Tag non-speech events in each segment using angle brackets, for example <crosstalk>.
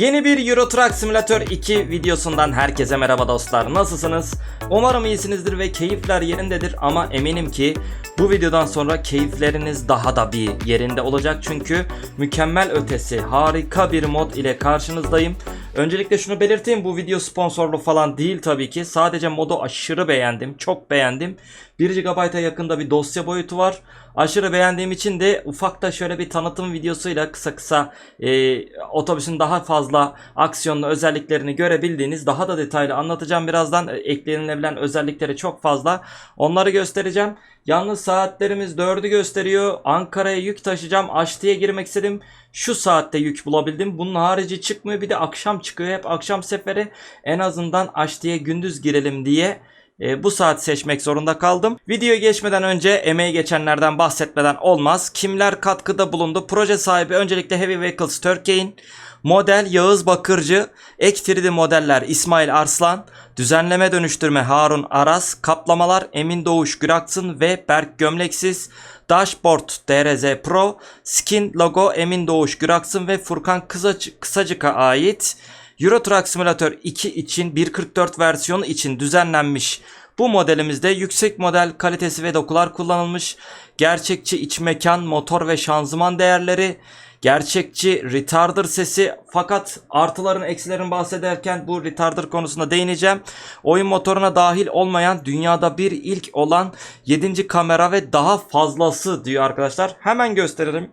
Yeni bir Euro Truck Simulator 2 videosundan herkese merhaba dostlar. Nasılsınız? Umarım iyisinizdir ve keyifler yerindedir ama eminim ki bu videodan sonra keyifleriniz daha da bir yerinde olacak. Çünkü mükemmel ötesi harika bir mod ile karşınızdayım. Öncelikle şunu belirteyim bu video sponsorlu falan değil tabii ki. Sadece modu aşırı beğendim. Çok beğendim. 1 GB'a yakında bir dosya boyutu var. Aşırı beğendiğim için de ufak da şöyle bir tanıtım videosuyla kısa kısa e, otobüsün daha fazla aksiyonlu özelliklerini görebildiğiniz daha da detaylı anlatacağım birazdan. E, Eklenilebilen özellikleri çok fazla. Onları göstereceğim. Yalnız saatlerimiz 4'ü gösteriyor. Ankara'ya yük taşıyacağım. Aşti'ye girmek istedim. Şu saatte yük bulabildim. Bunun harici çıkmıyor. Bir de akşam çıkıyor. Hep akşam seferi. En azından Aşti'ye gündüz girelim diye e, bu saat seçmek zorunda kaldım. Videoya geçmeden önce emeği geçenlerden bahsetmeden olmaz. Kimler katkıda bulundu? Proje sahibi öncelikle Heavy Vehicles Turkey'in Model Yağız Bakırcı, ek 3D modeller İsmail Arslan, düzenleme dönüştürme Harun Aras, kaplamalar Emin Doğuş Güraksın ve Berk Gömleksiz, Dashboard DRZ Pro, Skin logo Emin Doğuş Güraksın ve Furkan Kısac- Kısacık'a ait. Euro Truck Simulator 2 için 1.44 versiyonu için düzenlenmiş bu modelimizde yüksek model kalitesi ve dokular kullanılmış. Gerçekçi iç mekan, motor ve şanzıman değerleri, gerçekçi retarder sesi fakat artıların eksilerin bahsederken bu retarder konusunda değineceğim. Oyun motoruna dahil olmayan dünyada bir ilk olan 7. kamera ve daha fazlası diyor arkadaşlar. Hemen gösteririm.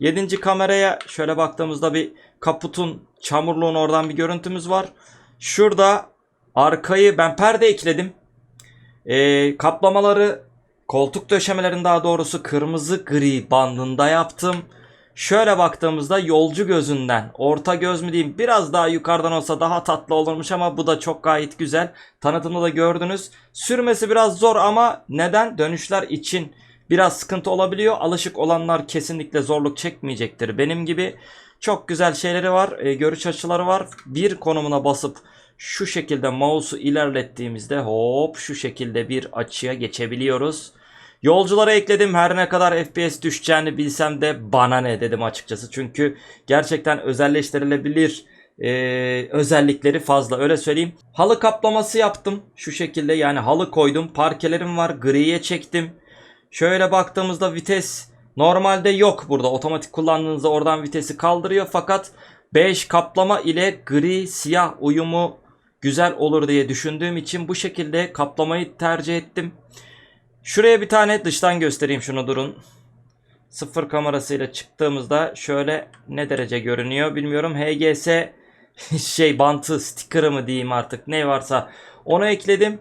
7. kameraya şöyle baktığımızda bir kaputun çamurluğun oradan bir görüntümüz var. Şurada arkayı ben perde ekledim. Ee, kaplamaları koltuk döşemelerin daha doğrusu kırmızı gri bandında yaptım. Şöyle baktığımızda yolcu gözünden orta göz mü diyeyim biraz daha yukarıdan olsa daha tatlı olurmuş ama bu da çok gayet güzel. Tanıtımda da gördünüz. Sürmesi biraz zor ama neden? Dönüşler için biraz sıkıntı olabiliyor. Alışık olanlar kesinlikle zorluk çekmeyecektir. Benim gibi çok güzel şeyleri var. e, görüş açıları var. Bir konumuna basıp şu şekilde mouse'u ilerlettiğimizde hop şu şekilde bir açıya geçebiliyoruz. Yolculara ekledim her ne kadar FPS düşeceğini bilsem de bana ne dedim açıkçası. Çünkü gerçekten özelleştirilebilir e, özellikleri fazla öyle söyleyeyim. Halı kaplaması yaptım şu şekilde yani halı koydum. Parkelerim var griye çektim. Şöyle baktığımızda vites normalde yok burada. Otomatik kullandığınızda oradan vitesi kaldırıyor. Fakat beige kaplama ile gri siyah uyumu güzel olur diye düşündüğüm için bu şekilde kaplamayı tercih ettim. Şuraya bir tane dıştan göstereyim şunu durun. Sıfır kamerasıyla çıktığımızda şöyle ne derece görünüyor bilmiyorum. HGS <laughs> şey bantı sticker'ı mı diyeyim artık ne varsa onu ekledim.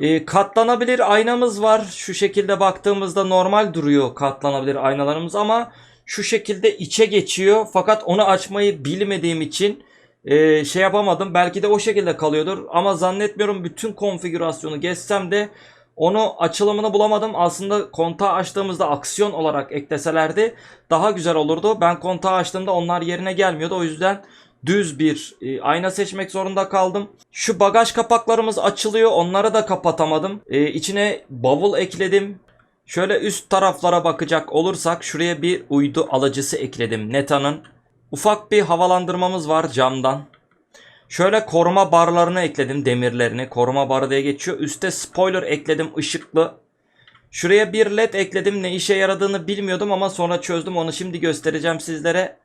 E, katlanabilir aynamız var. Şu şekilde baktığımızda normal duruyor katlanabilir aynalarımız ama şu şekilde içe geçiyor. Fakat onu açmayı bilmediğim için e, şey yapamadım. Belki de o şekilde kalıyordur ama zannetmiyorum bütün konfigürasyonu geçsem de onu açılımını bulamadım. Aslında kontağı açtığımızda aksiyon olarak ekleselerdi daha güzel olurdu. Ben kontağı açtığımda onlar yerine gelmiyordu. O yüzden düz bir e, ayna seçmek zorunda kaldım. Şu bagaj kapaklarımız açılıyor. Onları da kapatamadım. E, içine bavul ekledim. Şöyle üst taraflara bakacak olursak şuraya bir uydu alıcısı ekledim Neta'nın. Ufak bir havalandırmamız var camdan. Şöyle koruma barlarını ekledim demirlerini. Koruma barı diye geçiyor. Üste spoiler ekledim ışıklı. Şuraya bir led ekledim. Ne işe yaradığını bilmiyordum ama sonra çözdüm. Onu şimdi göstereceğim sizlere.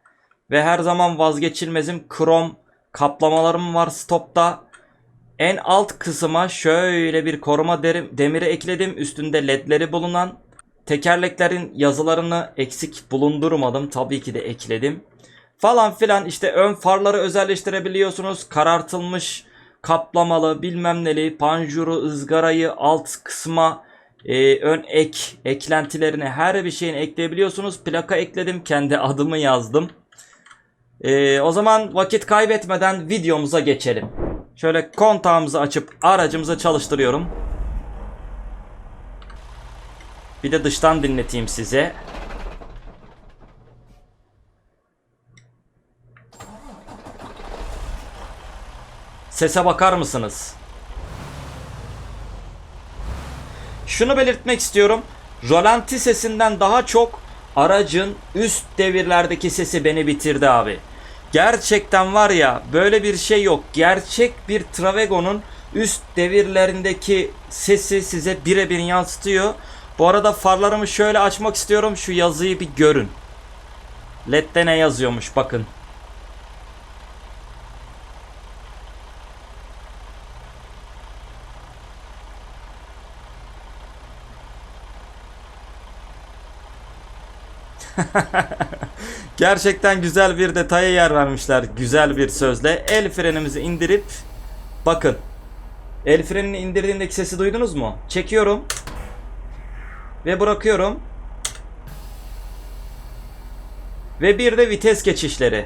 Ve her zaman vazgeçilmezim krom kaplamalarım var stopta. En alt kısma şöyle bir koruma derim, demiri ekledim. Üstünde ledleri bulunan. Tekerleklerin yazılarını eksik bulundurmadım. Tabii ki de ekledim. Falan filan işte ön farları özelleştirebiliyorsunuz. Karartılmış kaplamalı bilmem neli panjuru ızgarayı alt kısma e, ön ek eklentilerini her bir şeyini ekleyebiliyorsunuz. Plaka ekledim kendi adımı yazdım. Ee, o zaman vakit kaybetmeden videomuza geçelim. Şöyle kontağımızı açıp aracımızı çalıştırıyorum. Bir de dıştan dinleteyim size. Sese bakar mısınız? Şunu belirtmek istiyorum. Rolanti sesinden daha çok aracın üst devirlerdeki sesi beni bitirdi abi. Gerçekten var ya böyle bir şey yok. Gerçek bir Travego'nun üst devirlerindeki sesi size birebir yansıtıyor. Bu arada farlarımı şöyle açmak istiyorum. Şu yazıyı bir görün. LED'de ne yazıyormuş bakın. <laughs> Gerçekten güzel bir detaya yer vermişler. Güzel bir sözle. El frenimizi indirip bakın. El frenini indirdiğindeki sesi duydunuz mu? Çekiyorum. Ve bırakıyorum. Ve bir de vites geçişleri.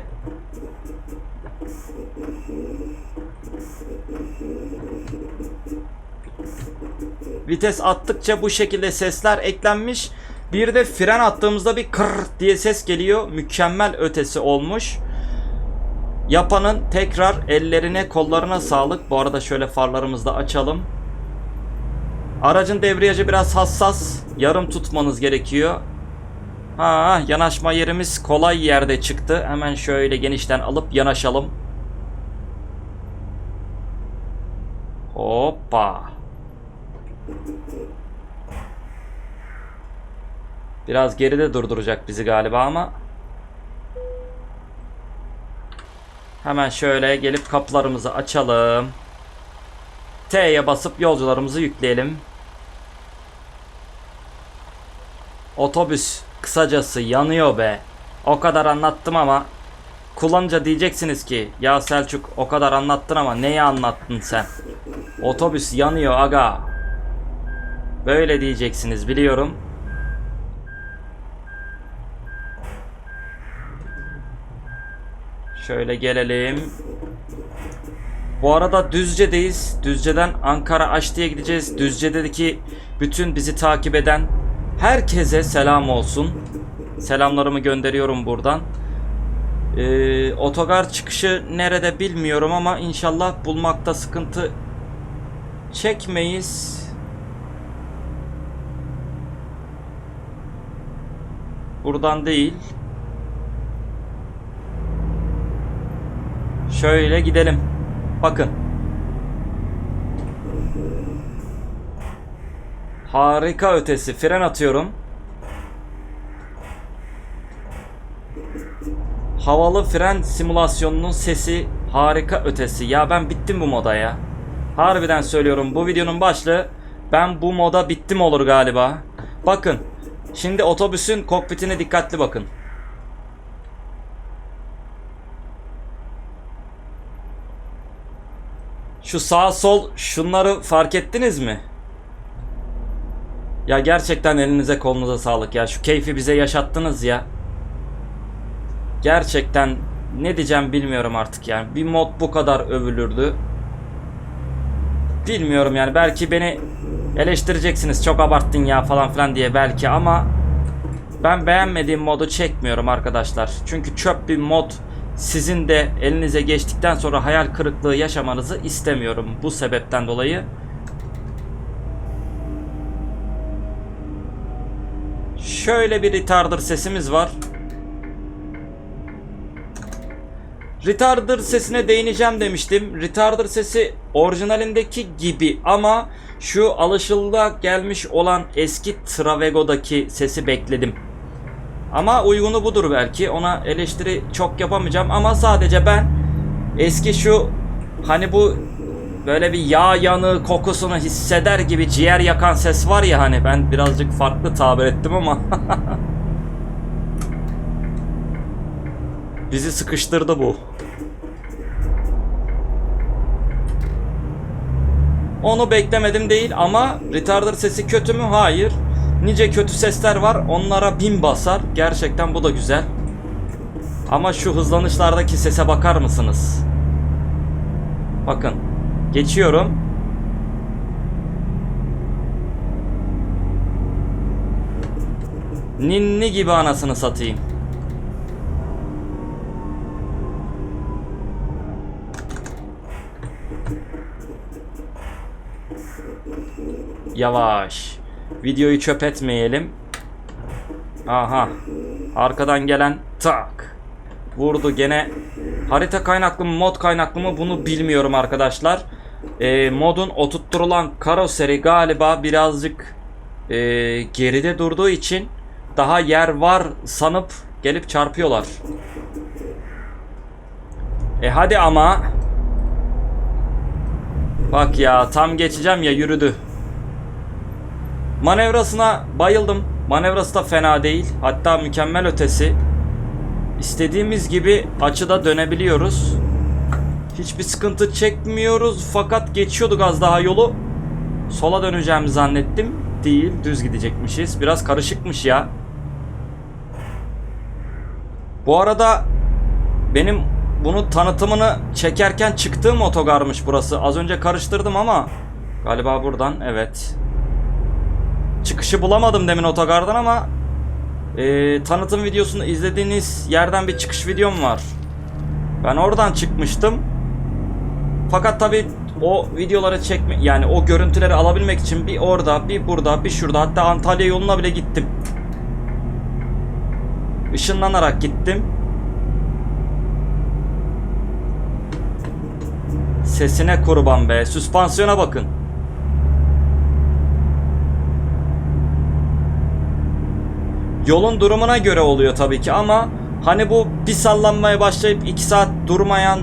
Vites attıkça bu şekilde sesler eklenmiş. Bir de fren attığımızda bir kır diye ses geliyor. Mükemmel ötesi olmuş. Yapanın tekrar ellerine kollarına sağlık. Bu arada şöyle farlarımızı da açalım. Aracın debriyajı biraz hassas. Yarım tutmanız gerekiyor. Ha, yanaşma yerimiz kolay yerde çıktı. Hemen şöyle genişten alıp yanaşalım. Hoppa. Biraz geride durduracak bizi galiba ama. Hemen şöyle gelip kapılarımızı açalım. T'ye basıp yolcularımızı yükleyelim. Otobüs kısacası yanıyor be. O kadar anlattım ama kullanınca diyeceksiniz ki ya Selçuk o kadar anlattın ama neyi anlattın sen? Otobüs yanıyor aga. Böyle diyeceksiniz biliyorum. Şöyle gelelim. Bu arada Düzce'deyiz. Düzce'den Ankara Aşti'ye gideceğiz. Düzce'deki bütün bizi takip eden herkese selam olsun. Selamlarımı gönderiyorum buradan. Ee, otogar çıkışı nerede bilmiyorum ama inşallah bulmakta sıkıntı çekmeyiz. Buradan değil. Şöyle gidelim. Bakın. Harika ötesi. Fren atıyorum. Havalı fren simülasyonunun sesi harika ötesi. Ya ben bittim bu moda ya. Harbiden söylüyorum bu videonun başlığı ben bu moda bittim olur galiba. Bakın. Şimdi otobüsün kokpitine dikkatli bakın. Şu sağ sol şunları fark ettiniz mi? Ya gerçekten elinize kolunuza sağlık ya. Şu keyfi bize yaşattınız ya. Gerçekten ne diyeceğim bilmiyorum artık yani. Bir mod bu kadar övülürdü. Bilmiyorum yani belki beni eleştireceksiniz çok abarttın ya falan filan diye belki ama ben beğenmediğim modu çekmiyorum arkadaşlar. Çünkü çöp bir mod sizin de elinize geçtikten sonra hayal kırıklığı yaşamanızı istemiyorum bu sebepten dolayı. Şöyle bir retarder sesimiz var. Retarder sesine değineceğim demiştim. Retarder sesi orijinalindeki gibi ama şu alışılda gelmiş olan eski Travego'daki sesi bekledim. Ama uygunu budur belki. Ona eleştiri çok yapamayacağım ama sadece ben eski şu hani bu böyle bir yağ yanığı kokusunu hisseder gibi ciğer yakan ses var ya hani ben birazcık farklı tabir ettim ama <laughs> bizi sıkıştırdı bu. Onu beklemedim değil ama retarder sesi kötü mü? Hayır. Nice kötü sesler var. Onlara bin basar. Gerçekten bu da güzel. Ama şu hızlanışlardaki sese bakar mısınız? Bakın. Geçiyorum. Ninni gibi anasını satayım. Yavaş. Videoyu çöp etmeyelim. Aha. Arkadan gelen tak. vurdu gene. Harita kaynaklı mı mod kaynaklı mı bunu bilmiyorum arkadaşlar. Ee, modun oturtturulan karoseri galiba birazcık e, geride durduğu için daha yer var sanıp gelip çarpıyorlar. E hadi ama. Bak ya tam geçeceğim ya yürüdü. Manevrasına bayıldım. Manevrası da fena değil. Hatta mükemmel ötesi. İstediğimiz gibi açıda dönebiliyoruz. Hiçbir sıkıntı çekmiyoruz fakat geçiyorduk az daha yolu. Sola döneceğimi zannettim. Değil, düz gidecekmişiz. Biraz karışıkmış ya. Bu arada benim bunu tanıtımını çekerken çıktığım otogarmış burası. Az önce karıştırdım ama galiba buradan evet. Çıkışı bulamadım demin otogardan ama e, tanıtım videosunu izlediğiniz yerden bir çıkış videom var. Ben oradan çıkmıştım. Fakat tabi o videoları çekme yani o görüntüleri alabilmek için bir orada, bir burada, bir şurada hatta Antalya yoluna bile gittim. Işınlanarak gittim. Sesine kurban be. Süspansiyona bakın. Yolun durumuna göre oluyor tabii ki ama hani bu bir sallanmaya başlayıp 2 saat durmayan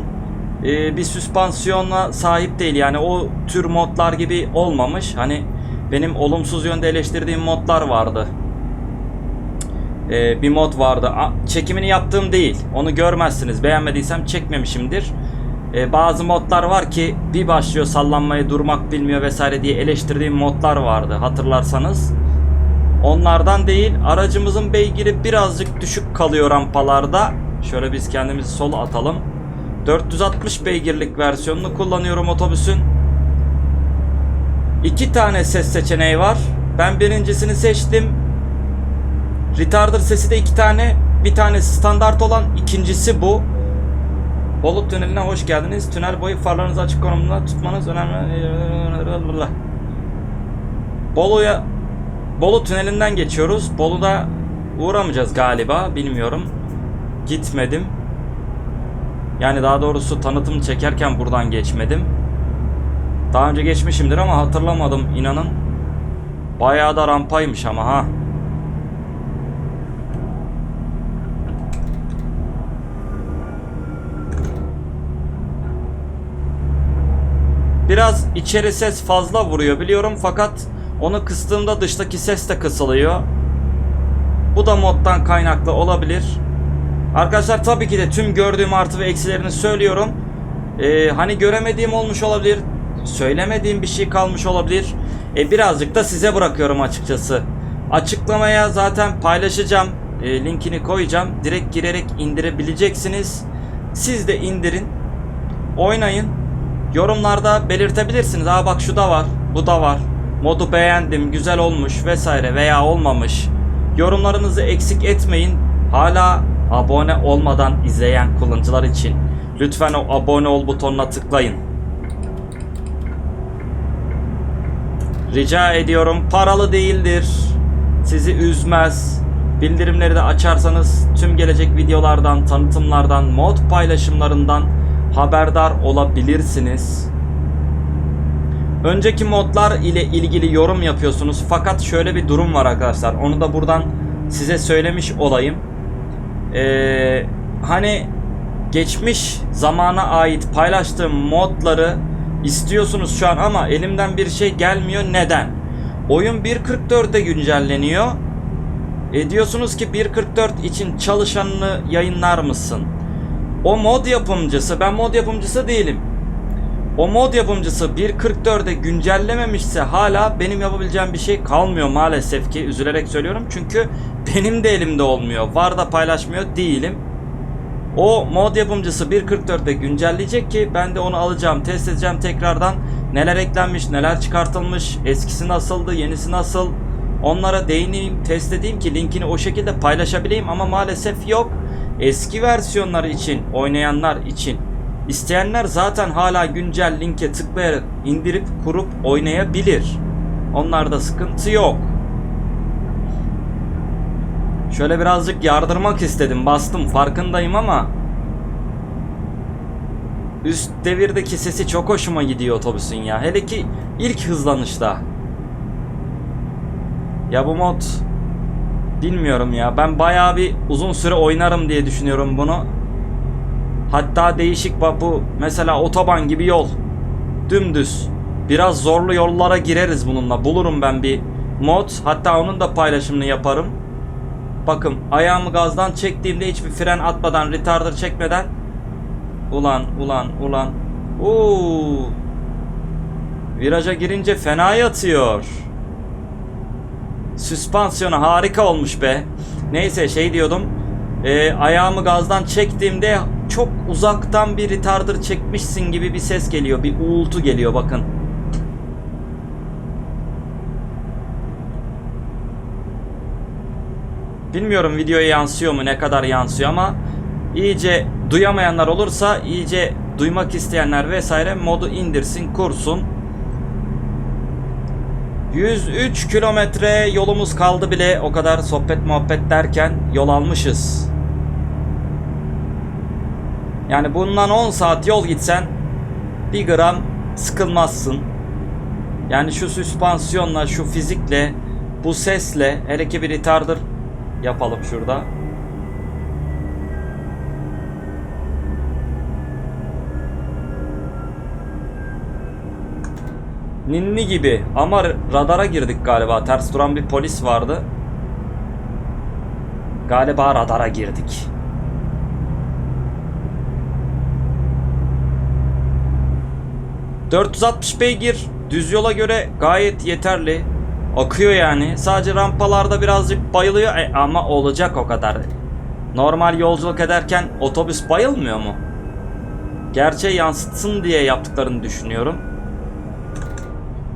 e, bir süspansiyona sahip değil. Yani o tür modlar gibi olmamış. Hani benim olumsuz yönde eleştirdiğim modlar vardı. E, bir mod vardı. A, çekimini yaptığım değil. Onu görmezsiniz. Beğenmediysem çekmemişimdir. E, bazı modlar var ki bir başlıyor sallanmayı durmak bilmiyor vesaire diye eleştirdiğim modlar vardı hatırlarsanız. Onlardan değil aracımızın beygiri birazcık düşük kalıyor rampalarda. Şöyle biz kendimizi sola atalım. 460 beygirlik versiyonunu kullanıyorum otobüsün. İki tane ses seçeneği var. Ben birincisini seçtim. Retarder sesi de iki tane. Bir tanesi standart olan, ikincisi bu. Bolu tüneline hoş geldiniz. Tünel boyu farlarınızı açık konumda tutmanız önemli. Bolu'ya Bolu tünelinden geçiyoruz. Bolu'da uğramayacağız galiba. Bilmiyorum. Gitmedim. Yani daha doğrusu tanıtım çekerken buradan geçmedim. Daha önce geçmişimdir ama hatırlamadım inanın. Bayağı da rampaymış ama ha. Biraz içeri ses fazla vuruyor biliyorum fakat onu kıstığımda dıştaki ses de kısılıyor. Bu da moddan kaynaklı olabilir. Arkadaşlar tabii ki de tüm gördüğüm artı ve eksilerini söylüyorum. Ee, hani göremediğim olmuş olabilir. Söylemediğim bir şey kalmış olabilir. E, birazcık da size bırakıyorum açıkçası. Açıklamaya zaten paylaşacağım. E, linkini koyacağım. Direkt girerek indirebileceksiniz. Siz de indirin. Oynayın. Yorumlarda belirtebilirsiniz. Aa bak şu da var. Bu da var. Modu beğendim. Güzel olmuş vesaire veya olmamış. Yorumlarınızı eksik etmeyin. Hala abone olmadan izleyen kullanıcılar için lütfen o abone ol butonuna tıklayın. Rica ediyorum paralı değildir. Sizi üzmez. Bildirimleri de açarsanız tüm gelecek videolardan, tanıtımlardan, mod paylaşımlarından haberdar olabilirsiniz. Önceki modlar ile ilgili yorum yapıyorsunuz fakat şöyle bir durum var arkadaşlar. Onu da buradan size söylemiş olayım. Ee, hani geçmiş zamana ait paylaştığım modları istiyorsunuz şu an ama elimden bir şey gelmiyor. Neden? Oyun 1.44'e güncelleniyor. E diyorsunuz ki 1.44 için çalışanını yayınlar mısın? O mod yapımcısı, ben mod yapımcısı değilim. O mod yapımcısı 1.44'e güncellememişse hala benim yapabileceğim bir şey kalmıyor maalesef ki. Üzülerek söylüyorum çünkü benim de elimde olmuyor. Var da paylaşmıyor değilim. O mod yapımcısı 1.44'te güncelleyecek ki ben de onu alacağım, test edeceğim tekrardan. Neler eklenmiş, neler çıkartılmış, eskisi nasıldı, yenisi nasıl. Onlara değineyim, test edeyim ki linkini o şekilde paylaşabileyim ama maalesef yok. Eski versiyonları için, oynayanlar için isteyenler zaten hala güncel linke tıklayarak indirip kurup oynayabilir. Onlarda sıkıntı yok. Şöyle birazcık yardırmak istedim. Bastım farkındayım ama üst devirdeki sesi çok hoşuma gidiyor otobüsün ya. Hele ki ilk hızlanışta. Ya bu mod bilmiyorum ya. Ben bayağı bir uzun süre oynarım diye düşünüyorum bunu. Hatta değişik bu mesela otoban gibi yol. Dümdüz. Biraz zorlu yollara gireriz bununla. Bulurum ben bir mod. Hatta onun da paylaşımını yaparım. Bakın ayağımı gazdan çektiğimde hiçbir fren atmadan, retarder çekmeden Ulan ulan ulan. Oo. Viraja girince fena yatıyor. Süspansiyonu harika olmuş be. Neyse şey diyordum. Ee, ayağımı gazdan çektiğimde çok uzaktan bir retarder çekmişsin gibi bir ses geliyor. Bir uğultu geliyor bakın. Bilmiyorum videoya yansıyor mu ne kadar yansıyor ama iyice duyamayanlar olursa iyice duymak isteyenler vesaire modu indirsin kursun. 103 kilometre yolumuz kaldı bile o kadar sohbet muhabbet derken yol almışız. Yani bundan 10 saat yol gitsen bir gram sıkılmazsın. Yani şu süspansiyonla, şu fizikle, bu sesle, hele ki bir retarder yapalım şurada. Ninni gibi ama radara girdik galiba. Ters duran bir polis vardı. Galiba radara girdik. ...460 beygir düz yola göre gayet yeterli. Akıyor yani. Sadece rampalarda birazcık bayılıyor E, ama olacak o kadar. Normal yolculuk ederken otobüs bayılmıyor mu? Gerçeği yansıtsın diye yaptıklarını düşünüyorum.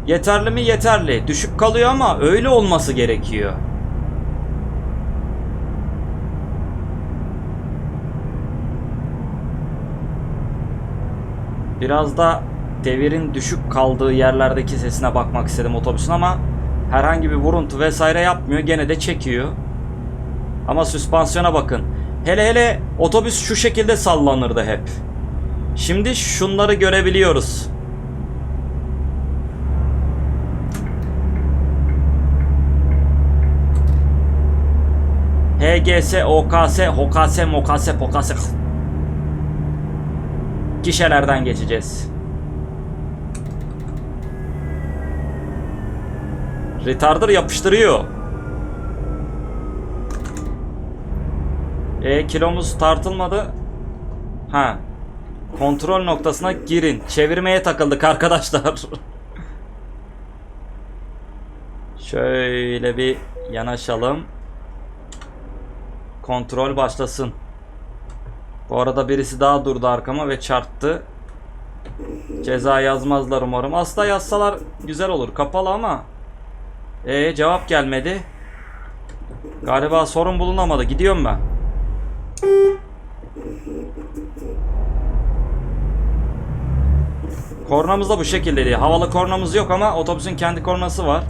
Yeterli mi? Yeterli. Düşük kalıyor ama öyle olması gerekiyor. Biraz da devirin düşük kaldığı yerlerdeki sesine bakmak istedim otobüsün ama herhangi bir vuruntu vesaire yapmıyor. Gene de çekiyor. Ama süspansiyona bakın. Hele hele otobüs şu şekilde sallanırdı hep. Şimdi şunları görebiliyoruz. HGS, OKS, HOKS, MOKS, POKS. Gişelerden geçeceğiz. Retarder yapıştırıyor. E kilomuz tartılmadı. Ha. Kontrol noktasına girin. Çevirmeye takıldık arkadaşlar. <laughs> Şöyle bir yanaşalım. Kontrol başlasın. Bu arada birisi daha durdu arkama ve çarptı. Ceza yazmazlar umarım. Asla yazsalar güzel olur. Kapalı ama. Ee cevap gelmedi. Galiba sorun bulunamadı. Gidiyorum ben. Kornamız da bu şekilde değil. Havalı kornamız yok ama otobüsün kendi kornası var.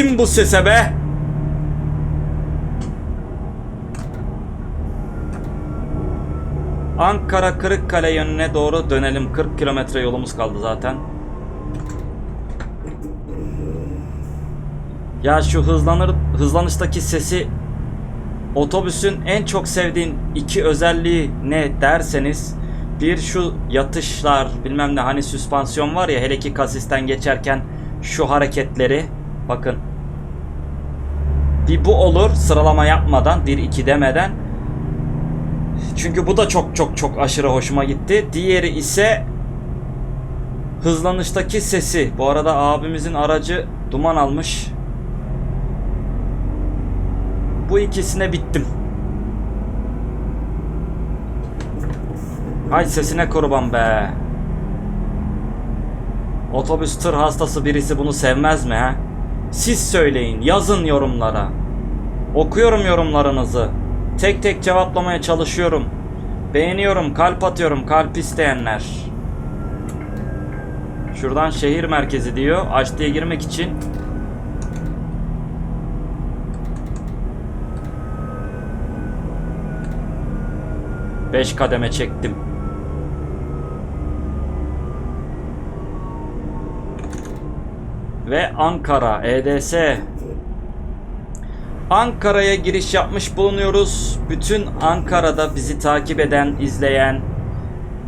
Gittim bu sese be. Ankara Kırıkkale yönüne doğru dönelim. 40 kilometre yolumuz kaldı zaten. Ya şu hızlanır hızlanıştaki sesi otobüsün en çok sevdiğin iki özelliği ne derseniz bir şu yatışlar bilmem ne hani süspansiyon var ya hele ki kasisten geçerken şu hareketleri bakın bir bu olur sıralama yapmadan 1-2 demeden çünkü bu da çok çok çok aşırı hoşuma gitti. Diğeri ise hızlanıştaki sesi. Bu arada abimizin aracı duman almış. Bu ikisine bittim. Hay sesine kurban be. Otobüs tır hastası birisi bunu sevmez mi ha? Siz söyleyin, yazın yorumlara. Okuyorum yorumlarınızı. Tek tek cevaplamaya çalışıyorum. Beğeniyorum, kalp atıyorum, kalp isteyenler. Şuradan şehir merkezi diyor. Açtıya girmek için. Beş kademe çektim. Ve Ankara EDS Ankara'ya giriş yapmış bulunuyoruz. Bütün Ankara'da bizi takip eden, izleyen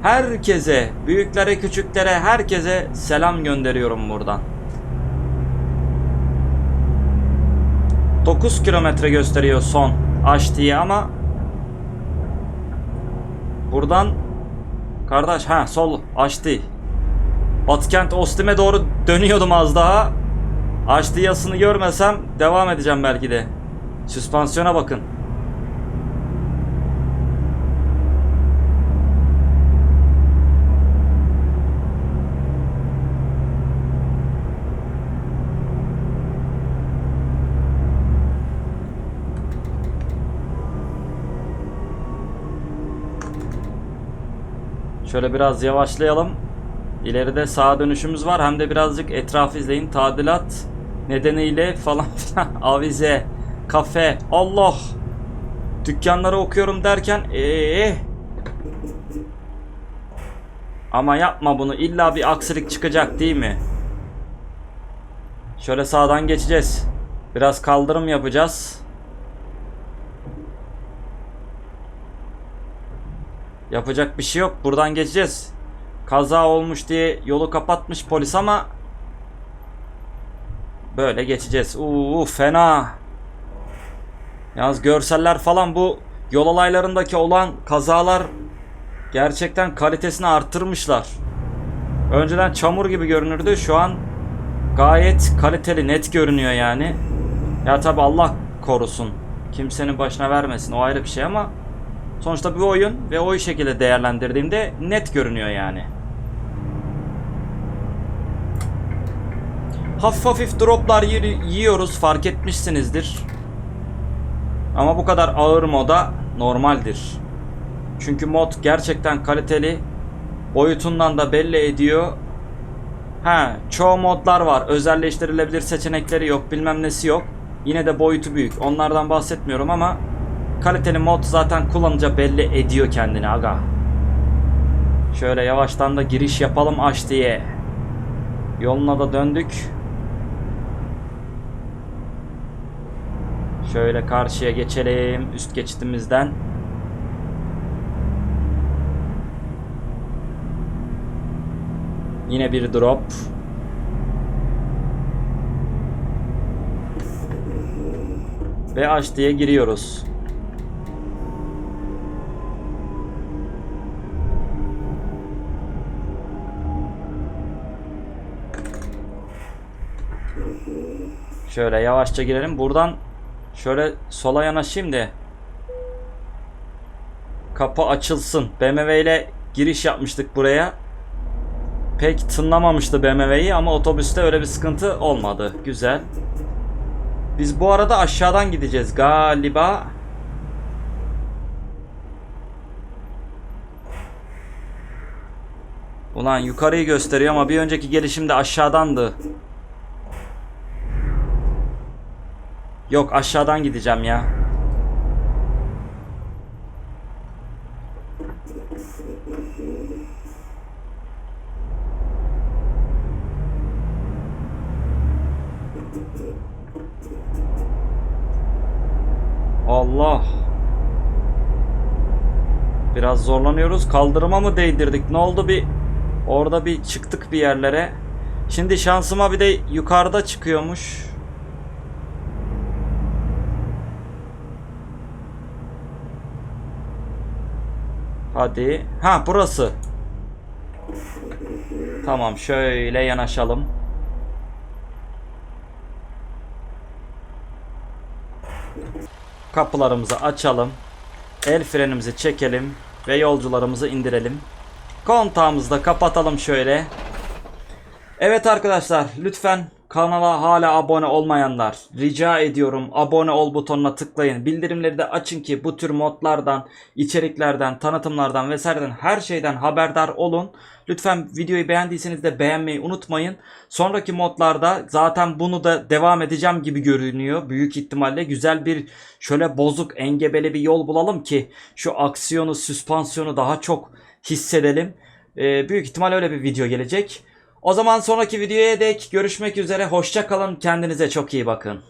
herkese, büyüklere, küçüklere, herkese selam gönderiyorum buradan. 9 kilometre gösteriyor son Aşti'ye ama buradan kardeş ha sol Aşti Batıkent Ostim'e doğru dönüyordum az daha. Aşti yasını görmesem devam edeceğim belki de. Süspansiyona bakın. Şöyle biraz yavaşlayalım. İleride sağa dönüşümüz var. Hem de birazcık etrafı izleyin. Tadilat nedeniyle falan <laughs> filan. Avize, kafe. Allah. Dükkanları okuyorum derken ee. Ama yapma bunu. İlla bir aksilik çıkacak değil mi? Şöyle sağdan geçeceğiz. Biraz kaldırım yapacağız. Yapacak bir şey yok. Buradan geçeceğiz. Kaza olmuş diye yolu kapatmış polis ama böyle geçeceğiz. Uuu fena. Yalnız görseller falan bu yol olaylarındaki olan kazalar gerçekten kalitesini arttırmışlar. Önceden çamur gibi görünürdü. Şu an gayet kaliteli, net görünüyor yani. Ya tabi Allah korusun. Kimsenin başına vermesin. O ayrı bir şey ama Sonuçta bir oyun ve o şekilde değerlendirdiğimde net görünüyor yani. Hafif hafif droplar yi- yiyoruz fark etmişsinizdir. Ama bu kadar ağır moda normaldir. Çünkü mod gerçekten kaliteli. Boyutundan da belli ediyor. Ha, çoğu modlar var. Özelleştirilebilir seçenekleri yok, bilmem nesi yok. Yine de boyutu büyük. Onlardan bahsetmiyorum ama kaliteli mod zaten kullanınca belli ediyor kendini aga. Şöyle yavaştan da giriş yapalım aç diye. Yoluna da döndük. Şöyle karşıya geçelim üst geçitimizden. Yine bir drop. Ve aç diye giriyoruz. Şöyle yavaşça girelim. Buradan şöyle sola yanaşayım da kapı açılsın. BMW ile giriş yapmıştık buraya. Pek tınlamamıştı BMW'yi ama otobüste öyle bir sıkıntı olmadı. Güzel. Biz bu arada aşağıdan gideceğiz galiba. Ulan yukarıyı gösteriyor ama bir önceki gelişimde aşağıdandı. Yok aşağıdan gideceğim ya. Allah. Biraz zorlanıyoruz. Kaldırıma mı değdirdik? Ne oldu bir orada bir çıktık bir yerlere. Şimdi şansıma bir de yukarıda çıkıyormuş. Hadi. Ha burası. Tamam şöyle yanaşalım. Kapılarımızı açalım. El frenimizi çekelim ve yolcularımızı indirelim. Kontağımızı da kapatalım şöyle. Evet arkadaşlar lütfen Kanala hala abone olmayanlar rica ediyorum abone ol butonuna tıklayın. Bildirimleri de açın ki bu tür modlardan, içeriklerden, tanıtımlardan vesaireden her şeyden haberdar olun. Lütfen videoyu beğendiyseniz de beğenmeyi unutmayın. Sonraki modlarda zaten bunu da devam edeceğim gibi görünüyor. Büyük ihtimalle güzel bir şöyle bozuk engebeli bir yol bulalım ki şu aksiyonu, süspansiyonu daha çok hissedelim. Ee, büyük ihtimal öyle bir video gelecek. O zaman sonraki videoya dek görüşmek üzere. Hoşça kalın. Kendinize çok iyi bakın.